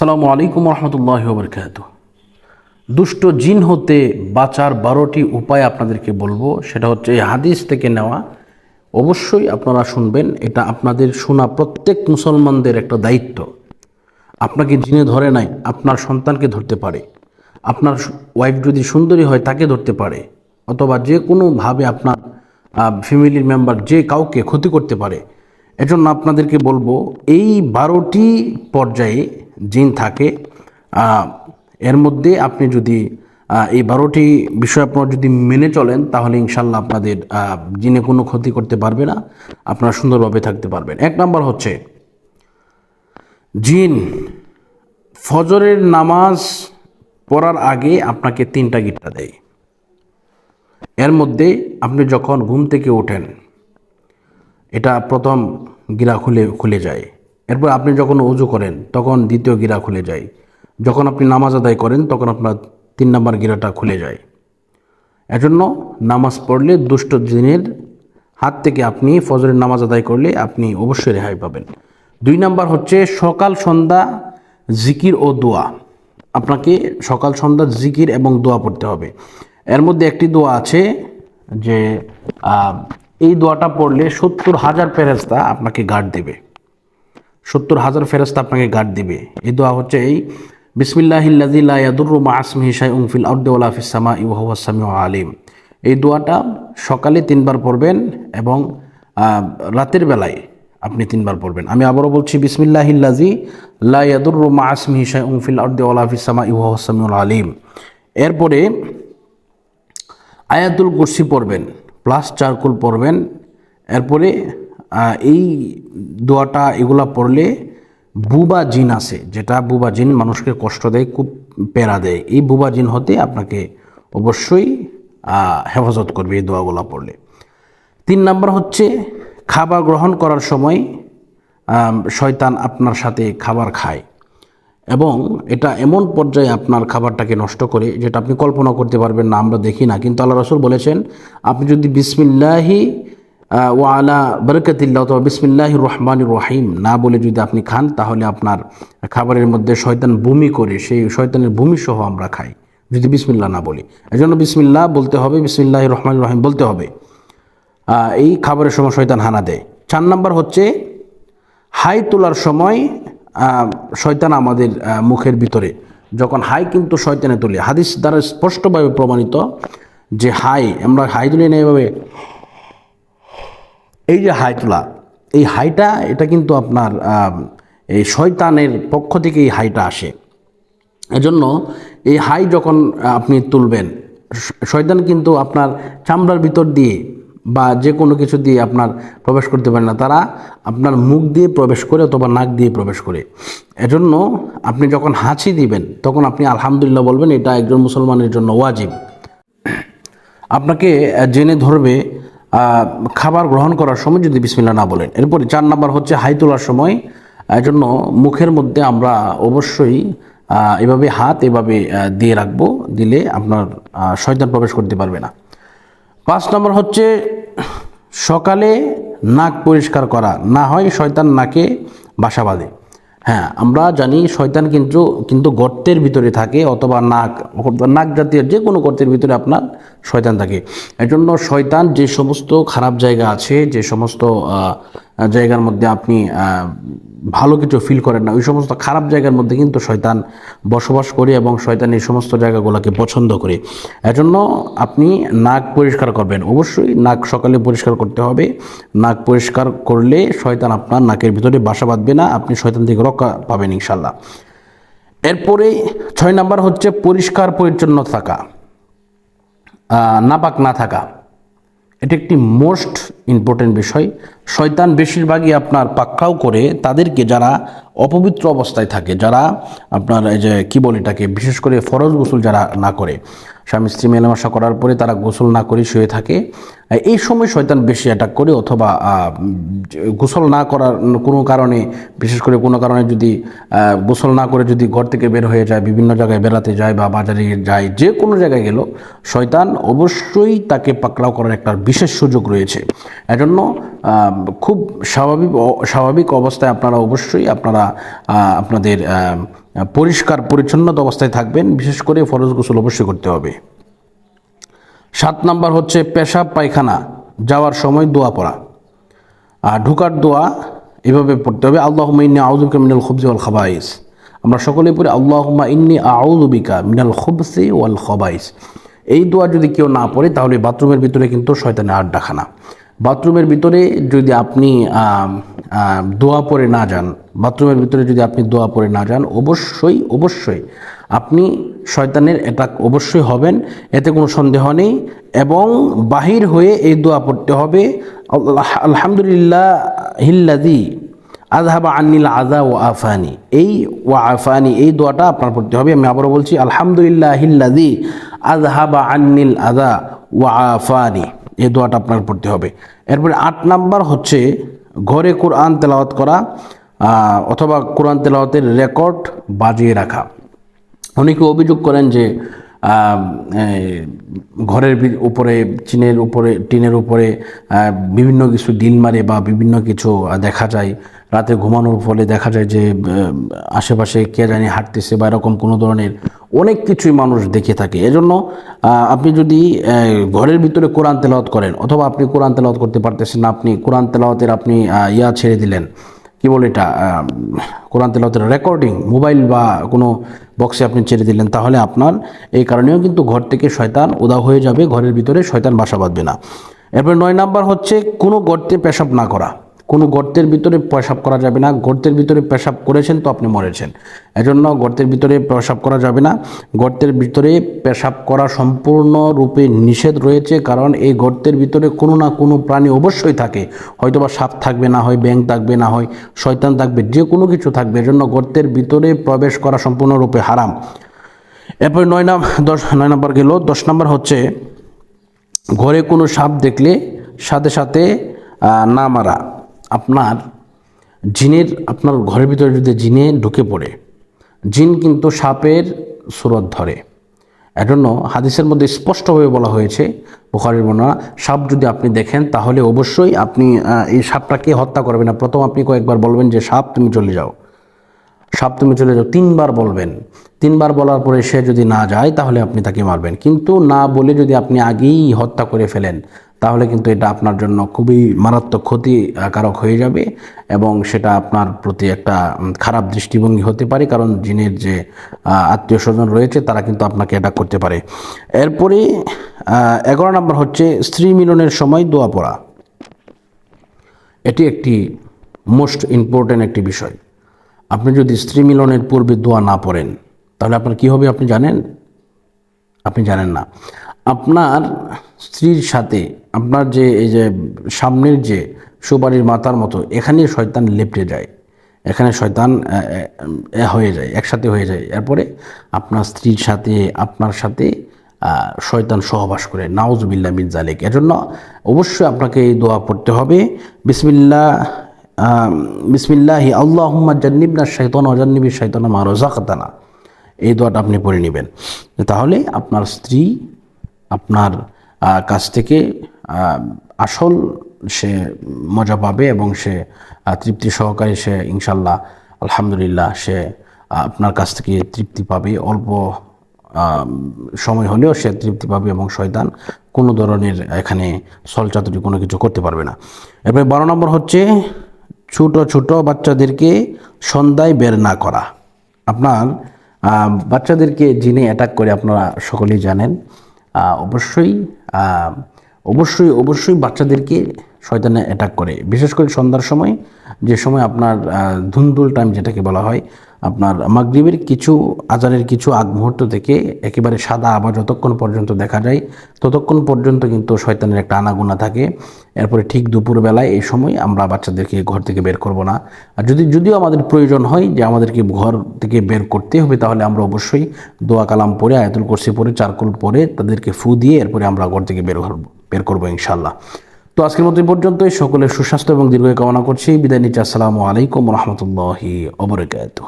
আসসালামু আলাইকুম রহমতুল্লাহ বরকাত দুষ্ট জিন হতে বাঁচার বারোটি উপায় আপনাদেরকে বলব। সেটা হচ্ছে এই হাদিস থেকে নেওয়া। অবশ্যই আপনারা শুনবেন। এটা আপনাদের শোনা প্রত্যেক মুসলমানদের একটা দায়িত্ব। আপনাকে জিনে ধরে নাই, আপনার সন্তানকে ধরতে পারে। আপনার ওয়াইফ যদি সুন্দরী হয়, তাকে ধরতে পারে। অথবা যে কোনোভাবে আপনার ফ্যামিলির মেম্বার যে কাউকে ক্ষতি করতে পারে। এজন্য আপনাদেরকে বলব, এই বারোটি পর্যায়ে জিন থাকে এর মধ্যে আপনি যদি এই বারোটি বিষয় আপনারা যদি মেনে চলেন, তাহলে ইনশাল্লাহ আপনাদের জিনে কোনো ক্ষতি করতে পারবে না, আপনারা সুন্দরভাবে থাকতে পারবেন। এক নাম্বার হচ্ছে, জিন ফজরের নামাজ পড়ার আগে আপনাকে তিনটা গিট্টা দেয়। এর মধ্যে আপনি যখন ঘুম থেকে ওঠেন, এটা প্রথম গিরা খুলে খুলে যায়। এরপর আপনি যখন উজু করেন, তখন দ্বিতীয় গিরা খুলে যায়। যখন আপনি নামাজ আদায় করেন, তখন আপনার তিন নম্বর গিরাটা খুলে যায়। এজন্য নামাজ পড়লে দুষ্ট জিনের হাত থেকে আপনি ফজরের নামাজ আদায় করলে আপনি অবশ্যই রেহাই পাবেন। দুই নাম্বার হচ্ছে সকাল সন্ধ্যা জিকির ও দোয়া। আপনাকে সকাল সন্ধ্যা জিকির এবং দোয়া পড়তে হবে। এর মধ্যে একটি দোয়া আছে যে এই দোয়াটা পড়লে সত্তর হাজার ফেরেস্তা আপনাকে গার্ড দেবে। সত্তর হাজার ফেরস্তা আপনাকে গার্ড দিবে। এই দোয়া হচ্ছে এই বিসমিল্লাহিল্লাদিল্লাদুরমা আসমি হিসাই উংফিল আউদ্দৌলা ইউহাসামি আলিম। এই দোয়াটা সকালে তিনবার পড়বেন এবং রাতের বেলায় আপনি তিনবার পড়বেন। আমি আবারও বলছি বিসমিল্লাহিল্লাজি লাইয়াদুরমা আসমি হিসাই উংফিল আউদ্দৌলা ফিসামা ইউহাসামি আলিম। এরপরে আয়াতুল কুরসি পড়বেন, প্লাস চারকুল পড়বেন। এরপরে এই দোয়াটা, এগুলা পড়লে বুবা জিন আছে যেটা বুবা জিন মানুষকে কষ্ট দেয়, খুব পেরা দেয়। এই বুবা জিন হতে আপনাকে অবশ্যই হেফাজত করবে এই দোয়াগুলা পড়লে। তিন নম্বর হচ্ছে, খাবার গ্রহণ করার সময় শয়তান আপনার সাথে খাবার খায়। এবং এটা এমন পর্যায়ে আপনার খাবারটাকে নষ্ট করে, যেটা আপনি কল্পনা করতে পারবেন না, আমরা দেখি না। কিন্তু আল্লাহ রসুল বলেছেন, আপনি যদি বিসমিল্লাহি আহ, ওয়া আলা বরকতিল্লাহ অথবা বিসমিল্লাহি রহমান রহিম। না বলে যদি আপনি খান তাহলে আপনার খাবারের মধ্যে শয়তান বমি করে সেই শয়তানের বমি সহ আমরা খাই যদি বিসমিল্লা না বলি। এজন্য বিসমিল্লা বলতে হবে বিসমিল্লাহ রহমান রহিম বলতে হবে। এই খাবারের সময় শয়তান হানা দেয়। চার নাম্বার হচ্ছে হাই তোলার সময় শয়তান আমাদের মুখের ভিতরে। যখন হাই কিন্তু শয়তানে তুলে। হাদিস দ্বারা স্পষ্টভাবে প্রমাণিত যে হাই আমরা হাই তুলি না এভাবে এই যে হাই তোলা এই হাইটা, এটা কিন্তু আপনার এই শয়তানের পক্ষ থেকে এই হাইটা আসে। এজন্য এই হাই যখন আপনি তুলবেন, শয়তান কিন্তু আপনার চামড়ার ভিতর দিয়ে বা যে কোনো কিছু দিয়ে আপনার প্রবেশ করতে পারে না। তারা আপনার মুখ দিয়ে প্রবেশ করে অথবা নাক দিয়ে প্রবেশ করে। এজন্য আপনি যখন হাঁচি দিবেন, তখন আপনি আলহামদুলিল্লাহ বলবেন, এটা একজন মুসলমানের জন্য ওয়াজিব। আপনাকে জেনে ধরবে খাবার গ্রহণ করার সময় যদি বিসমিল্লা না বলেন। এরপরে চার নাম্বার হচ্ছে হাই তোলার সময়। জন্য মুখের মধ্যে আমরা অবশ্যই এভাবে হাত এভাবে দিয়ে রাখব, দিলে আপনার শয়তান প্রবেশ করতে পারবে না। পাঁচ নম্বর হচ্ছে সকালে নাক পরিষ্কার করা। না হয় শয়তান নাকে বাসা বাঁধে। হ্যাঁ আমরা জানি শয়তান কিন্তু কিন্তু গর্তের ভিতরে থাকে অথবা নাক নাক জাতীয় যে কোনো গর্তের ভিতরে আপনার শয়তান থাকে। এজন্য শয়তান যে সমস্ত খারাপ জায়গা আছে, যে সমস্ত জায়গার মধ্যে আপনি ভালো কিছু ফিল করেন না। ওই সমস্ত খারাপ জায়গার মধ্যে কিন্তু শয়তান বসবাস করে এবং শয়তান এই সমস্ত জায়গাগুলোকে পছন্দ করে। এজন্য আপনি নাক পরিষ্কার করবেন। অবশ্যই নাক সকালে পরিষ্কার করতে হবে। নাক পরিষ্কার করলে শয়তান আপনার নাকের ভিতরে বাসা বাঁধবে না। আপনি শয়তান থেকে রক্ষা পাবেন ইনশাল্লাহ এরপরে ছয় নাম্বার হচ্ছে পরিষ্কার পরিচ্ছন্ন থাকা। নাপাক না থাকা। এটা একটি মোস্ট ইম্পর্টেন্ট বিষয়। শয়তান বেশিরভাগই আপনার পাক্কাও করে তাদেরকে যারা অপবিত্র অবস্থায় থাকে, যারা আপনার এই যে কী বলে এটাকে, বিশেষ করে ফরজ গোসল যারা না করে। স্বামী স্ত্রী মেলামেশা করার পরে তারা গোসল না করে শুয়ে থাকে। এই সময় শয়তান বেশি অ্যাটাক করে অথবা গোসল না করার কোনো কারণে, বিশেষ করে কোনো কারণে যদি গোসল না করে যদি ঘর থেকে বের হয়ে যায়, বিভিন্ন জায়গায় বেড়াতে যায় বা বাজারে যায়, যে কোনো জায়গায় গেল, শয়তান অবশ্যই তাকে পাকড়াও করার একটা বিশেষ সুযোগ রয়েছে। এজন্য খুব স্বাভাবিক স্বাভাবিক অবস্থায় আপনারা অবশ্যই আপনারা আপনাদের পরিষ্কার, পরিচ্ছন্নতা অবস্থায় থাকবেন। বিশেষ করে ফরজ গোসল অবশ্যই করতে হবে। সাত নাম্বার হচ্ছে পেশাব, পায়খানা, যাওয়ার সময় দোয়া পড়া। আর ঢুকার দোয়া এভাবে পড়তে হবে। আল্লাহ ইন্নি আউজুবিকা মিনাল খুবজি ওয়াল খাবাইস। আমরা সকলেই পড়ি, আল্লাহুম্মা ইন্নি আউজুবিকা মিনাল খুবসি ওয়াল খাবাইস। এই দোয়া যদি কেউ না পড়ে, তাহলে বাথরুমের ভিতরে কিন্তু শয়তানের আড্ডাখানা। বাথরুমের ভিতরে যদি আপনি দোয়া পরে না যান, বাথরুমের ভিতরে যদি আপনি দোয়া পরে না যান, অবশ্যই অবশ্যই আপনি শয়তানের এটা অবশ্যই হবেন, এতে কোনো সন্দেহ নেই এবং বাহির হয়ে এই দোয়া পড়তে হবে। আলহামদুলিল্লাহ হিল্লাদি আজহাবা আনিল আজা ও আফানি। এই ও আফানি, এই দোয়াটা আপনার পড়তে হবে। আমি আবারও বলছি, আলহামদুলিল্লাহ হিল্লাদি আজহাবা আনিল আজা ও আফানি। এই দোয়াটা আপনার পড়তে হবে। এরপরে আট নাম্বার হচ্ছে ঘরে কোরআন তেলাওয়াত করা অথবা কোরআন তেলাওয়াতের রেকর্ড বাজিয়ে রাখা। অনেকে অভিযোগ করেন যে ঘরের উপরে চিনের উপরে, টিনের উপরে বিভিন্ন কিছু ডিল মারে বা বিভিন্ন কিছু দেখা যায়। রাতে ঘুমানোর ফলে দেখা যায় যে আশেপাশে কে জানি হাঁটতেছে বা এরকম কোনো ধরনের অনেক কিছুই মানুষ দেখে থাকে। এজন্য আপনি যদি ঘরের ভিতরে কোরআন তেলাওয়াত করেন অথবা আপনি কোরআন তেলাওয়াত করতে পারতেছেন না, আপনি কোরআন তেলাওয়াতের আপনি ইয়া ছেড়ে দিলেন বলে এটা কোরআন তেলাওয়াতের রেকর্ডিং মোবাইল বা কোনো বক্সে আপনি ছেড়ে দিলেন, তাহলে আপনার এই কারণেও কিন্তু ঘর থেকে শয়তান উদা হয়ে যাবে, ঘরের ভিতরে শয়তান বাসা বাঁধবে না। এরপর নয় নাম্বার হচ্ছে কোনো গর্তে পেশাব না করা। কোনো গর্তের ভিতরে পেশাব করা যাবে না। গর্তের ভিতরে পেশাব করেছেন তো আপনি মরেছেন। এজন্য গর্তের ভিতরে পেশাব করা যাবে না। গর্তের ভিতরে পেশাব করা সম্পূর্ণরূপে নিষেধ রয়েছে কারণ এই গর্তের ভিতরে কোনো না কোনো প্রাণী অবশ্যই থাকে। হয়তোবা সাপ থাকবে না হয় ব্যাং থাকবে না হয়, শয়তান থাকবে, যে কোনো কিছু থাকবে। এজন্য গর্তের ভিতরে প্রবেশ করা সম্পূর্ণরূপে হারাম। এরপর নয় নাম, দশ, নয় নম্বর গেল। দশ নম্বর হচ্ছে, ঘরে কোনো সাপ দেখলে সাথে সাথে না মারা। আপনার জিনের, আপনার ঘরের ভিতরে যদি জিনে ঢুকে পড়ে, জিন কিন্তু সাপের সুরত ধরে। এজন্য হাদিসের মধ্যে স্পষ্টভাবে বলা হয়েছে, বুখারের বর্ণনা, সাপ যদি আপনি দেখেন, তাহলে অবশ্যই আপনি এই সাপটাকে হত্যা করবেন না। প্রথম আপনি কয়েকবার বলবেন যে, সাপ, তুমি চলে যাও। সাপ তুমি চলে যাও, তিনবার বলবেন। তিনবার বলার পরে সে যদি না যায়, তাহলে আপনি তাকে মারবেন। কিন্তু না বলে যদি আপনি আগেই হত্যা করে ফেলেন, তাহলে কিন্তু এটা আপনার জন্য খুবই মারাত্মক ক্ষতিকারক হয়ে যাবে এবং সেটা আপনার প্রতি একটা খারাপ দৃষ্টিভঙ্গি হতে পারে। কারণ জিনের যে আত্মীয় স্বজন রয়েছে, তারা কিন্তু আপনাকে অ্যাটাক করতে পারে। এরপরে এগারো নম্বর হচ্ছে স্ত্রী মিলনের সময় দোয়া পড়া। এটি একটি মোস্ট ইম্পর্ট্যান্ট একটি বিষয়। আপনি যদি স্ত্রী মিলনের পূর্বে দোয়া না পড়েন, তাহলে আপনার কি হবে আপনি জানেন? আপনি জানেন না। আপনার স্ত্রীর সাথে, আপনার যে, এই যে সামনের যে সুপারির মাতার মতো এখানে শয়তান লেপটে যায়। এখানে শয়তান হয়ে যায়, একসাথে হয়ে যায়। এরপরে আপনার স্ত্রীর সাথে, আপনার সাথে শয়তান সহবাস করে। নাউজবিল্লা মিন জালেক এজন্য অবশ্যই আপনাকে এই দোয়া পড়তে হবে। বিসমিল্লা বিসমিল্লাহি, আল্লাহুম্মা জান্নিবনা শাইতান, অজান্নিবি শাইতান মা রাযাকাতানা। এই দোয়াটা আপনি পড়ে নেবেন। তাহলে আপনার স্ত্রী আপনার কাছ থেকে আসল সে মজা পাবে এবং সে তৃপ্তি সহকারে সে ইনশাল্লাহ আলহামদুলিল্লাহ সে আপনার কাছ থেকে তৃপ্তি পাবে। অল্প সময় হলেও সে তৃপ্তি পাবে এবং শয়তান কোনো ধরনের এখানে সলচাতুরি কোনো কিছু করতে পারবে না। এরপরে বারো নম্বর হচ্ছে ছোট ছোট বাচ্চাদেরকে সন্ধ্যায় বের না করা। আপনার বাচ্চাদেরকে জিনে অ্যাটাক করে আপনারা সকলেই জানেন। অবশ্যই অবশ্যই অবশ্যই বাচ্চাদেরকে শয়তানে অ্যাটাক করে। বিশেষ করে সন্ধ্যার সময়, যে সময় আপনার ধুন্দুল টাইম যেটাকে বলা হয় আপনার মাগরিবের কিছু, আজানের কিছু আগ মুহূর্ত থেকে একেবারে সাদা আবার যতক্ষণ পর্যন্ত দেখা যায়, ততক্ষণ পর্যন্ত কিন্তু শয়তানের একটা আনাগোনা থাকে। এরপরে ঠিক দুপুরবেলায় এই সময় আমরা বাচ্চাদেরকে ঘর থেকে বের করব না। আর যদি, যদিও আমাদের প্রয়োজন হয় যে আমাদেরকে ঘর থেকে বের করতে হবে, তাহলে আমরা অবশ্যই দোয়া কালাম পরে আয়াতুল কুরসি পরে চারকুল পরে তাদেরকে ফু দিয়ে এরপরে আমরা ঘর থেকে বের করব বের করব ইনশাল্লাহ তো আজকের মতো পর্যন্তই। সকলের সুস্বাস্থ্য এবং দীর্ঘ কামনা করছি। বিদায় নিচ্ছি। আসসালামু আলাইকুম রহমতুল্লাহি অবরকাত